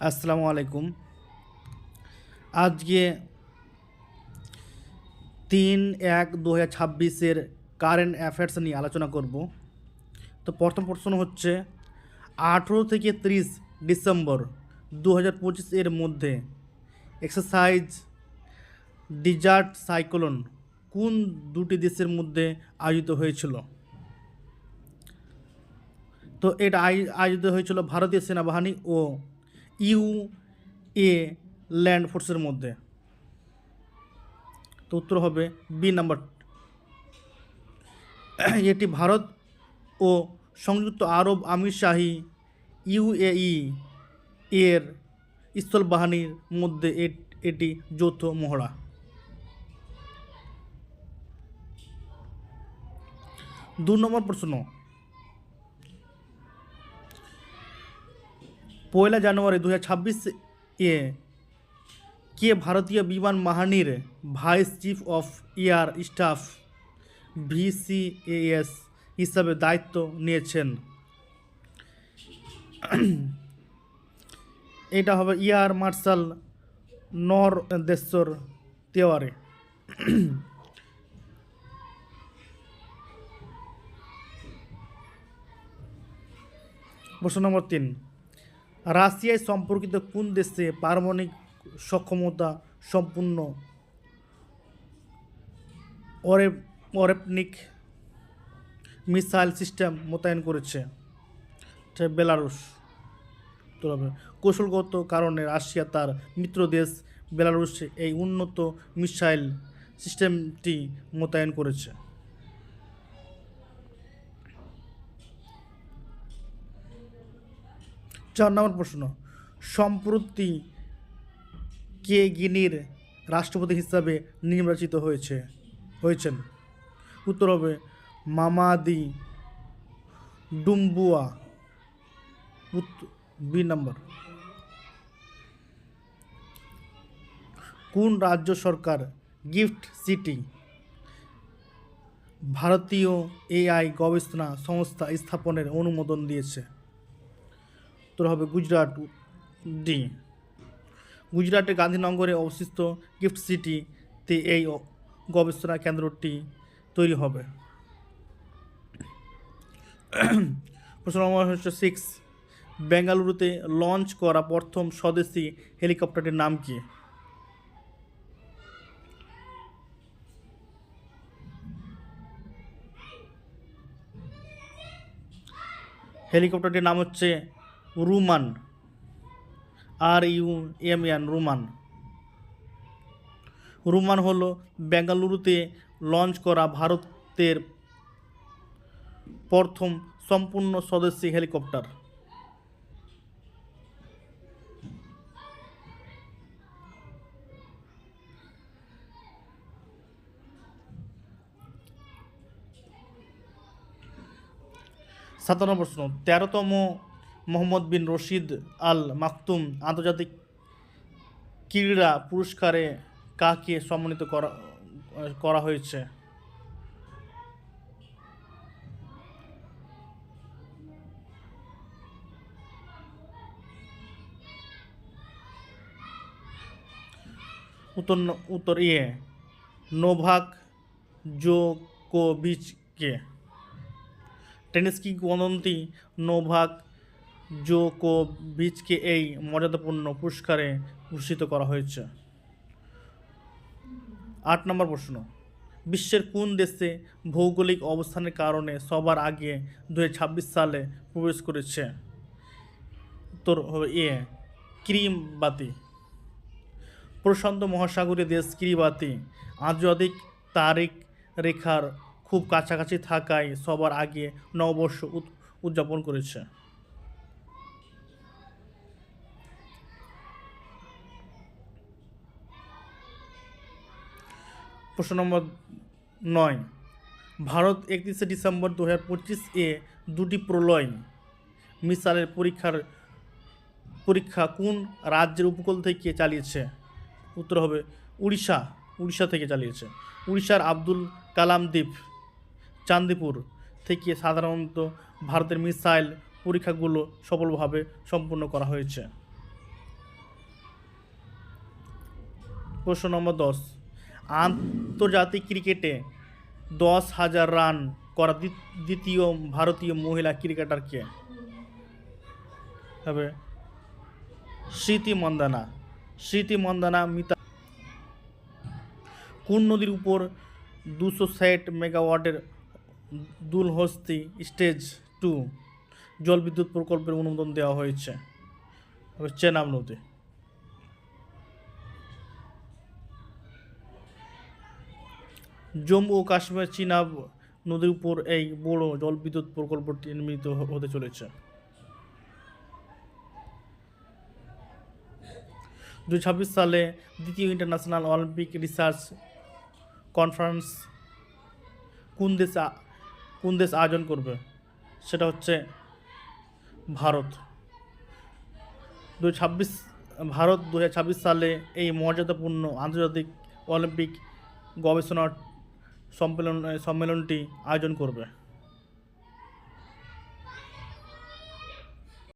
আসসালামু আলাইকুম। আজকে তিন এক দু হাজার ছাব্বিশের কারেন্ট অ্যাফেয়ার্স নিয়ে আলোচনা করব। তো প্রথম প্রশ্ন হচ্ছে, আঠেরো থেকে তিরিশ ডিসেম্বর দু হাজার পঁচিশ এর মধ্যে এক্সারসাইজ ডিজার্ট সাইক্লোন কোন দুটি দেশের মধ্যে আয়োজিত হয়েছিল? তো এটা আয়- আয়োজিত হয়েছিল ভারতীয় সেনাবাহিনী ও ইউ এ ল্যান্ড ফোর্সের মধ্যে। তো উত্তর হবে বি নাম্বার। এটি ভারত ও সংযুক্ত আরব আমিরশাহী ইউএই এর স্থল বাহিনীর মধ্যে এটি যৌথ মহড়া। দু নম্বর প্রশ্ন। পয়লা জানুয়ারি দু হাজার ছাব্বিশ এ কে ভারতীয় বিমান বাহিনীর vice chief of air staff VCAS হিসাবে দায়িত্ব নিয়েছেন। এটা হবে ইয়ার মার্শাল নর দেশ্বর তেওয়ারে। প্রশ্ন নম্বর তিন। রাশিয়ায় সম্পর্কিত কোন দেশে পারমাণবিক সক্ষমতা সম্পূর্ণ? অরে অরেপনিক মিসাইল সিস্টেম মোতায়েন করেছে। তো হবে। কৌশলগত কারণে রাশিয়া তার মিত্র দেশ বেলারুশে এই উন্নত মিসাইল সিস্টেমটি মোতায়েন করেছে। চার নম্বর প্রশ্ন, সম্প্রতি কে গিনির রাষ্ট্রপতি হিসাবে নির্বাচিত হয়েছে? হয়েছেন। উত্তর হবে মামাদি ডুম্বুয়া। বি নম্বর। কোন রাজ্য সরকার গিফট সিটি, ভারতীয় এআই গবেষণা সংস্থা স্থাপনের অনুমোদন দিয়েছে? উত্তর হবে গুজরাট। ডি। গুজরাটের গান্ধীনগরে অবস্থিত গিফট সিটিতে এই গবেষণা কেন্দ্রটি তৈরি হবে। প্রশ্ন নম্বর হচ্ছে সিক্স বেঙ্গালুরুতে লঞ্চ করা প্রথম স্বদেশি হেলিকপ্টারটির নাম কি? হেলিকপ্টারটির নাম হচ্ছে রুমান, আর ইউ, এম, এন, রুমান। রুমান হলো বেঙ্গালুরুতে লঞ্চ করা ভারতের প্রথম সম্পূর্ণ স্বদেশী হেলিকপ্টার। সাতান্ন প্রশ্ন তেরোতম মোহাম্মদ বিন রশিদ আল মাকতুম আন্তর্জাতিক ক্রীড়া পুরস্কারে কাকে সম্মানিত করা করা হয়েছে? উত্তর উত্তর ইয়ে নোভাক জোকোভিচকে। টেনিস কি কিংবদন্তি নোভাক জোকোভিচকে এই মর্যাদাপূর্ণ পুরস্কারে ভূষিত করা হয়েছে। আট নম্বর প্রশ্ন। বিশ্বের কোন দেশে ভৌগোলিক অবস্থানের কারণে সবার আগে দু হাজার ছাব্বিশ সালে প্রবেশ করেছে? হবে এ কিরিবাতি প্রশান্ত মহাসাগরীয় দেশ কিরিবাতি। আন্তর্জাতিক তারিখ রেখার খুব কাছাকাছি থাকায় সবার আগে নববর্ষ উদযাপন করেছে। প্রশ্ন নম্বর নয়। ভারত একত্রিশে ডিসেম্বর দু হাজার পঁচিশ এ দুটি প্রলয় মিসাইলের পরীক্ষার পরীক্ষা কোন রাজ্যের উপকূল থেকে চালিয়েছে? উত্তর হবে উড়িষ্যা উড়িষ্যা থেকে চালিয়েছে। উড়িষ্যার আব্দুল কালাম দ্বীপ চান্দিপুর থেকে সাধারণত ভারতের মিসাইল পরীক্ষাগুলো সফলভাবে সম্পূর্ণ করা হয়েছে। প্রশ্ন নম্বর দশ। আন্তর্জাতিক ক্রিকেটে দশ হাজার রান করা দ্বি- দ্বিতীয় ভারতীয় মহিলা ক্রিকেটার কে হবে স্মৃতি মন্দানা। স্মৃতি মন্দানা মিতা কোন নদীর উপর দুশো ষাট মেগাওয়াটের দুলহস্তি স্টেজ টু জলবিদ্যুৎ প্রকল্পের অনুমোদন দেওয়া হয়েছে? চেনাব নদী। জম্মু ও কাশ্মীর চিনাব নদীর উপর এই বড় জলবিদ্যুৎ প্রকল্পটি নির্মিত হতে চলেছে। দু সালে দ্বিতীয় ইন্টারন্যাশনাল অলিম্পিক রিসার্চ কনফারেন্স কোন দেশ কোন দেশ আয়োজন করবে? সেটা হচ্ছে ভারত। দু ভারত দু সালে এই মর্যাদাপূর্ণ আন্তর্জাতিক অলিম্পিক গবেষণা সম্মেলন সম্মেলনটি আয়োজন করবে।